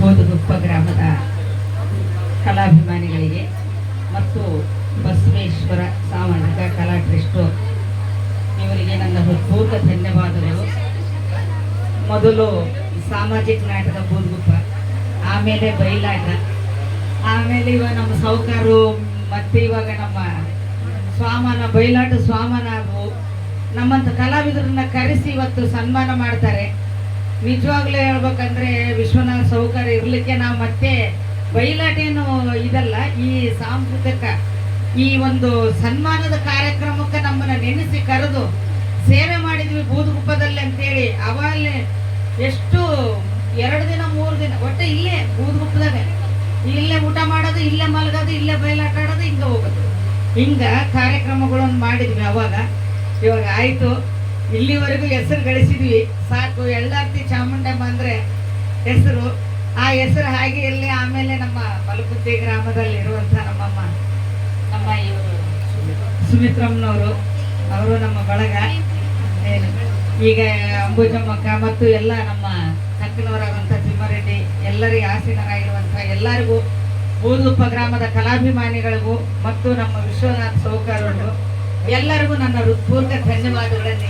ಬೋದುಗುಪ್ಪ ಗ್ರಾಮದ ಕಲಾಭಿಮಾನಿಗಳಿಗೆ ಮತ್ತು ಬಸವೇಶ್ವರ ಸಾಮಾಜಿಕ ಕಲಾ ಟ್ರಸ್ಟು ಇವರಿಗೆ ನನ್ನ ಹೃತ್ಪೂರ್ವ ಧನ್ಯವಾದಗಳು. ಮೊದಲು ಸಾಮಾಜಿಕ ನಾಟಕ ಬೋಧಗುಪ್ಪ ಆಮೇಲೆ ಬೈಲಾಟ, ಆಮೇಲೆ ಇವಾಗ ನಮ್ಮ ಸಾಹುಕಾರು ಮತ್ತೆ ಇವಾಗ ನಮ್ಮ ಸ್ವಾಮನ ಬಯಲಾಟ ಸ್ವಾಮನ ಆದವು ನಮ್ಮಂಥ ಕಲಾವಿದರನ್ನ ಕರೆಸಿ ಇವತ್ತು ಸನ್ಮಾನ ಮಾಡ್ತಾರೆ. ನಿಜವಾಗ್ಲೂ ಹೇಳ್ಬೇಕಂದ್ರೆ ವಿಶ್ವನಾಥ ಸೌಕರ್ಯ ಇರಲಿಕ್ಕೆ ನಾವು ಮತ್ತೆ ಬಯಲಾಟೇನು ಇದಲ್ಲ, ಈ ಸಾಂಸ್ಕೃತಿಕ, ಈ ಒಂದು ಸನ್ಮಾನದ ಕಾರ್ಯಕ್ರಮಕ್ಕೆ ನಮ್ಮನ್ನ ನೆನೆಸಿ ಕರೆದು ಸೇವೆ ಮಾಡಿದ್ವಿ ಬೂದುಗುಪ್ಪದಲ್ಲಿ ಅಂತೇಳಿ. ಅವಾಗಲೇ ಎಷ್ಟು, ಎರಡು ದಿನ, ಮೂರು ದಿನ, ಒಟ್ಟು ಇಲ್ಲೇ ಬೂದುಗುಪ್ಪದಾಗ ಇಲ್ಲೇ ಊಟ ಮಾಡೋದು, ಇಲ್ಲೇ ಮಲಗೋದು, ಇಲ್ಲೇ ಬಯಲಾಟ ಆಡೋದು, ಹಿಂಗೆ ಹೋಗೋದು. ಹಿಂಗ ಕಾರ್ಯಕ್ರಮಗಳನ್ನು ಮಾಡಿದ್ವಿ ಅವಾಗ. ಇವಾಗ ಆಯಿತು. ಇಲ್ಲಿವರೆಗೂ ಹೆಸರು ಗಳಿಸಿದ್ವಿ. ಸಾಕು ಎಳ್ಳಾರ್ತಿ ಚಾಮುಂಡಮ್ಮ ಅಂದ್ರೆ ಹೆಸರು. ಆ ಹೆಸರು ಹಾಗೆ ಇರಲಿ, ಆಮೇಲೆ ನಮ್ಮ ಮಲಕುತ್ತಿ ಗ್ರಾಮದಲ್ಲಿ ಇರುವಂತ ನಮ್ಮಮ್ಮ, ನಮ್ಮ ಇವರು ಸುಮಿತ್ರಮ್ಮನವರು, ಅವರು ನಮ್ಮ ಬಳಗ. ಈಗ ಅಂಬುಜಮ್ಮಕ್ಕ ಮತ್ತು ಎಲ್ಲ ನಮ್ಮ ಕಕ್ಕನವರಾದಂಥ ತಿಮ್ಮಾರೆಡ್ಡಿ, ಎಲ್ಲರಿಗೆ ಆಸೀನರಾಗಿರುವಂಥ ಎಲ್ಲರಿಗೂ ಬೂದುಪ್ಪ ಗ್ರಾಮದ ಕಲಾಭಿಮಾನಿಗಳಿಗೂ ಮತ್ತು ನಮ್ಮ ವಿಶ್ವನಾಥ್ ಸೌಕರ್ಯರು ಎಲ್ಲರಿಗೂ ನನ್ನ ಹೃತ್ಪೂರ್ವಕ ಧನ್ಯವಾದಗಳನ್ನು